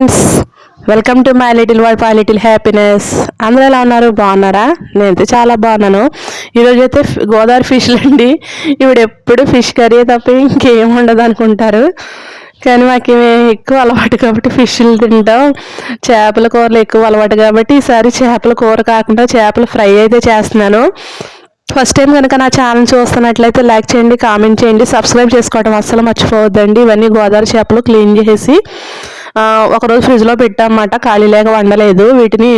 Friends welcome to my little world my little happiness అందరూ ఎలా ఉన్నారు? బాగున్నారా? నేనైతే చాలా బాగున్నాను. ఈరోజు అయితే గోదావరి ఫిష్లు అండి. ఇప్పుడు ఎప్పుడు ఫిష్ కర్రీ తప్ప ఇంకేం ఉండదు అనుకుంటారు. కానీ మాకు ఎక్కువ అలవాటు కాబట్టి ఫిష్లు తింటాం. చేపల కూరలు ఎక్కువ అలవాటు కాబట్టి ఈసారి చేపల కూర కాకుండా చేపల ఫ్రై అయితే చేస్తున్నాను. ఫస్ట్ టైం కనుక నా ఛానల్ చూస్తున్నట్లయితే లైక్ చేయండి కామెంట్ చేయండి సబ్స్క్రైబ్ చేసుకోవడం అస్సలు మర్చిపోవద్దండి. ఇవన్నీ గోదావరి చేపలు క్లీన్ చేసి ఒకరోజు ఫ్రిడ్జ్లో పెట్టామన్నమాట. ఖాళీ లేక వండలేదు. వీటిని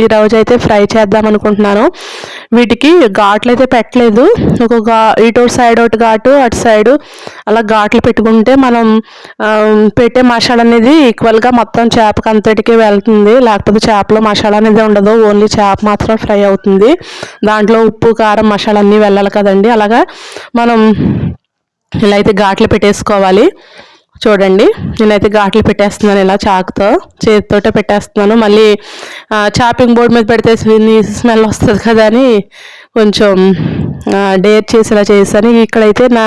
ఈ రోజు అయితే ఫ్రై చేద్దాం అనుకుంటున్నాను. వీటికి ఘాట్లు అయితే పెట్టలేదు. ఒక ఘా ఇటు సైడ్ ఒకటి ఘాటు అటు సైడ్ అలా ఘాట్లు పెట్టుకుంటే మనం పెట్టే మసాలా అనేది ఈక్వల్గా మొత్తం చేపకి అంతటికి వెళ్తుంది. లేకపోతే చేపలో మసాలా అనేది ఉండదు. ఓన్లీ చేప మాత్రం ఫ్రై అవుతుంది. దాంట్లో ఉప్పు కారం మసాలా అన్నీ వెళ్ళాలి కదండి. అలాగా మనం ఇలా అయితే ఘాట్లు పెట్టేసుకోవాలి. చూడండి నేనైతే ఘాట్లు పెట్టేస్తున్నాను ఇలా చాకుతో చేతితోటే పెట్టేస్తున్నాను. మళ్ళీ చాపింగ్ బోర్డ్ మీద పెడితే స్మెల్ వస్తుంది కదా అని కొంచెం డేర్ చేసి ఇలా చేశాను. ఇక్కడైతే నా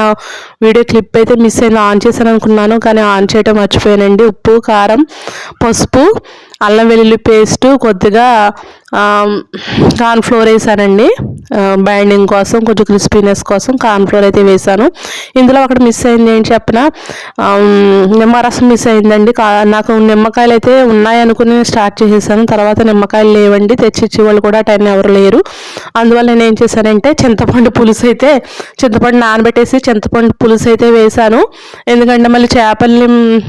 వీడియో క్లిప్ అయితే మిస్ అయింది ఆన్ చేశాను అనుకున్నాను కానీ ఆన్ చేయడం మర్చిపోయానండి. ఉప్పు కారం పసుపు అల్లం వెల్లుల్లి పేస్టు కొద్దిగా కార్న్ ఫ్లోర్ వేసానండి. బైండింగ్ కోసం కొంచెం క్రిస్పీనెస్ కోసం కార్న్ఫ్లోర్ అయితే వేసాను ఇందులో ఒకటి మిస్ అయింది ఏంటి చెప్పిన? నిమ్మరసం మిస్ అయిందండి. నాకు నిమ్మకాయలు అయితే ఉన్నాయనుకుని నేను స్టార్ట్ చేసేసాను. తర్వాత నిమ్మకాయలు లేవండి. తెచ్చిచ్చే వాళ్ళు కూడా టైం ఎవరు లేరు. అందువల్ల నేను ఏం చేశానంటే చింతపండు పులుసు అయితే చింతపండు నానబెట్టేసి చింతపండు పులుసు అయితే వేశాను. ఎందుకంటే మళ్ళీ చేపల్ని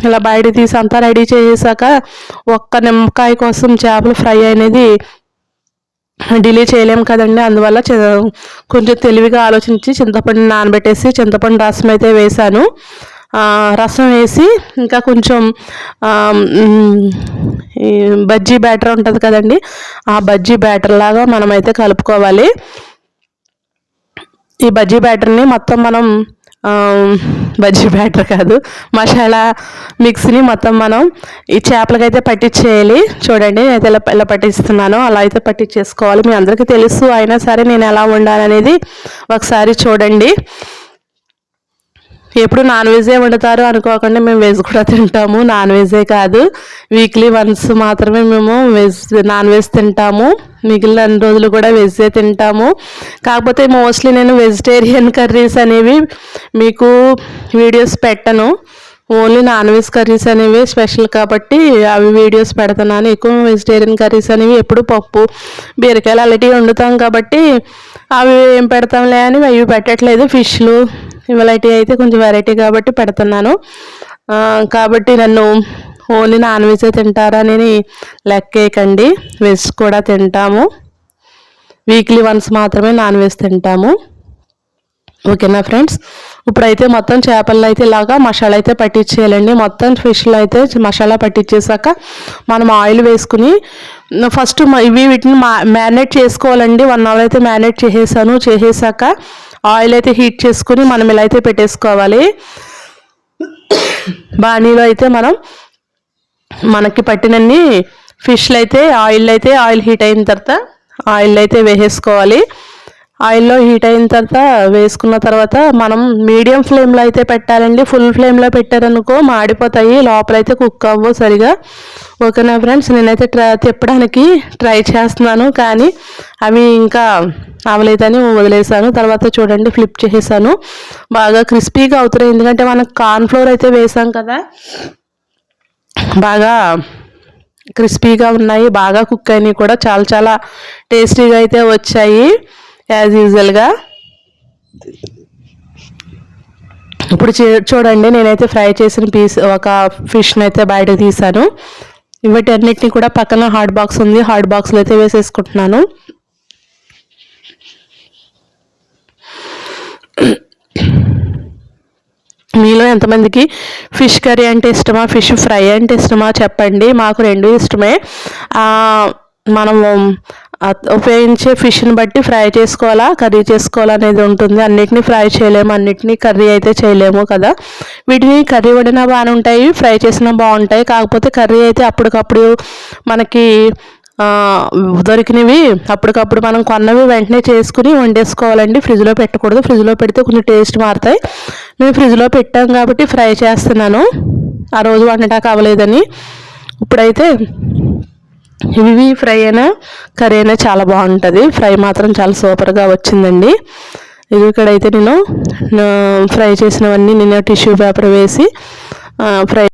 ఇలా బయట తీసి అంతా రెడీ చేసాక ఒక్క నిమ్మకాయ కోసం చేపలు ఫ్రై అనేది డిలే చేయలేం కదండి. అందువల్ల కొంచెం తెలివిగా ఆలోచించి చింతపండు నానబెట్టేసి చింతపండు రసం అయితే వేశాను రసం వేసి ఇంకా కొంచెం బజ్జీ బ్యాటర్ ఉంటుంది కదండి. ఆ బజ్జీ బ్యాటర్ లాగా మనమైతే కలుపుకోవాలి. ఈ బజ్జీ బ్యాటర్ని మొత్తం మనం బజ్జీ బ్యాటర్ కాదు. మసాలా మిక్స్ని మొత్తం మనం ఈ చేపలకైతే పట్టించేయాలి చూడండి నేనైతే ఇలా ఇలా పట్టిస్తున్నానో అలా అయితే పట్టించేసుకోవాలి మీ అందరికీ తెలుసు అయినా సరే నేను ఎలా ఉండాలనేది ఒకసారి చూడండి. ఎప్పుడు నాన్ వెజే వండుతారు అనుకోకుండా మేము వెజ్ కూడా తింటాము. నాన్ వెజే కాదు. వీక్లీ వన్స్ మాత్రమే మేము వెజ్ నాన్ వెజ్ తింటాము. మిగిలిన అన్ని రోజులు కూడా వెజ్జే తింటాము. కాకపోతే మోస్ట్లీ నేను వెజిటేరియన్ కర్రీస్ అనేవి మీకు వీడియోస్ పెట్టను. ఓన్లీ నాన్ వెజ్ కర్రీస్ అనేవి స్పెషల్ కాబట్టి అవి వీడియోస్ పెడుతున్నాను. ఎక్కువ వెజిటేరియన్ కర్రీస్ అనేవి ఎప్పుడు పప్పు బీరకాయలు అలాంటివి వండుతాం కాబట్టి అవి ఏం పెడతాంలే అని అవి పెట్టట్లేదు. ఫిష్లు ఇవలైతే అయితే కొంచెం వెరైటీ కాబట్టి పెడుతున్నాను. కాబట్టి నన్ను ఓన్లీ నాన్ వెజే తింటారా అని లెక్కేయకండి. వెజ్ కూడా తింటాము. వీక్లీ వన్స్ మాత్రమే నాన్ వెజ్ తింటాము. ఓకేనా ఫ్రెండ్స్ ఇప్పుడైతే మొత్తం చేపలను అయితే ఇలాగా మసాలా అయితే పట్టించేయాలండి మొత్తం ఫిష్లు అయితే మసాలా పట్టించేసాక మనం ఆయిల్ వేసుకుని ఫస్ట్ ఇవి వీటిని మా మ్యారినేట్ చేసుకోవాలండి. వన్ అవర్ అయితే మ్యారినేట్ చేసేసాను. చేసేసాక ఆయిల్ అయితే హీట్ చేసుకుని మనం ఇలా అయితే పెట్టేసుకోవాలి. బాణీలో అయితే మనం మనకి పట్టినన్ని ఫిష్లు అయితే ఆయిల్ అయితే ఆయిల్ హీట్ అయిన తర్వాత ఆయిల్ అయితే వేసేసుకోవాలి. ఆయిల్లో హీట్ అయిన తర్వాత వేసుకున్న తర్వాత మనం మీడియం ఫ్లేమ్లో అయితే పెట్టాలండి. ఫుల్ ఫ్లేమ్లో పెట్టారనుకో మాడిపోతాయి. లోపలైతే కుక్ అవ్వవు సరిగా. ఓకేనా ఫ్రెండ్స్? నేనైతే ట్రై తిప్పడానికి ట్రై చేస్తున్నాను. కానీ అవి ఇంకా అవలేదని వదిలేసాను. తర్వాత చూడండి ఫ్లిప్ చేసేసాను. బాగా క్రిస్పీగా అవుతున్నాయి. ఎందుకంటే మనం కార్న్ ఫ్లోర్ అయితే వేసాం కదా. బాగా క్రిస్పీగా ఉన్నాయి. బాగా కుక్ అయినాయి కూడా చాలా చాలా టేస్టీగా అయితే వచ్చాయి. యాజ్ యూజువల్గా ఇప్పుడు చూడండి నేనైతే ఫ్రై చేసిన పీస్ ఒక ఫిష్ని అయితే బయట తీసాను. వీటన్నిటిని కూడా పక్కన హాట్ బాక్స్ ఉంది. హాట్ బాక్స్లో అయితే వేసేసుకుంటున్నాను. మీలో ఎంతమందికి ఫిష్ కర్రీ అంటే ఇష్టమా? ఫిష్ ఫ్రై అంటే ఇష్టమా? చెప్పండి. మాకు రెండు ఇష్టమే. మనము ఉపయోగించే ఫిష్ని బట్టి ఫ్రై చేసుకోవాలా కర్రీ చేసుకోవాలా అనేది ఉంటుంది. అన్నిటిని ఫ్రై చేయలేము అన్నిటినీ కర్రీ అయితే చేయలేము కదా. వీటిని కర్రీ వండినా బాగానే ఉంటాయి ఫ్రై చేసినా బాగుంటాయి. కాకపోతే కర్రీ అయితే అప్పటికప్పుడు మనకి దొరికినవి అప్పటికప్పుడు మనం కొన్నవి వెంటనే చేసుకుని వండేసుకోవాలండి. ఫ్రిడ్జ్లో పెట్టకూడదు. ఫ్రిడ్జ్లో పెడితే కొంచెం టేస్ట్ మారుతాయి. మేము ఫ్రిడ్జ్లో పెట్టాం కాబట్టి ఫ్రై చేస్తున్నాను. ఆ రోజు వండటానికి అవ్వలేదని. ఇప్పుడైతే ఇవి ఫ్రై అయినా కర్రీ అయినా చాలా బాగుంటుంది. ఫ్రై మాత్రం చాలా సూపర్గా వచ్చిందండి. ఇది ఇక్కడైతే నేను ఫ్రై చేసినవన్నీ నేను టిష్యూ పేపర్ వేసి ఫ్రై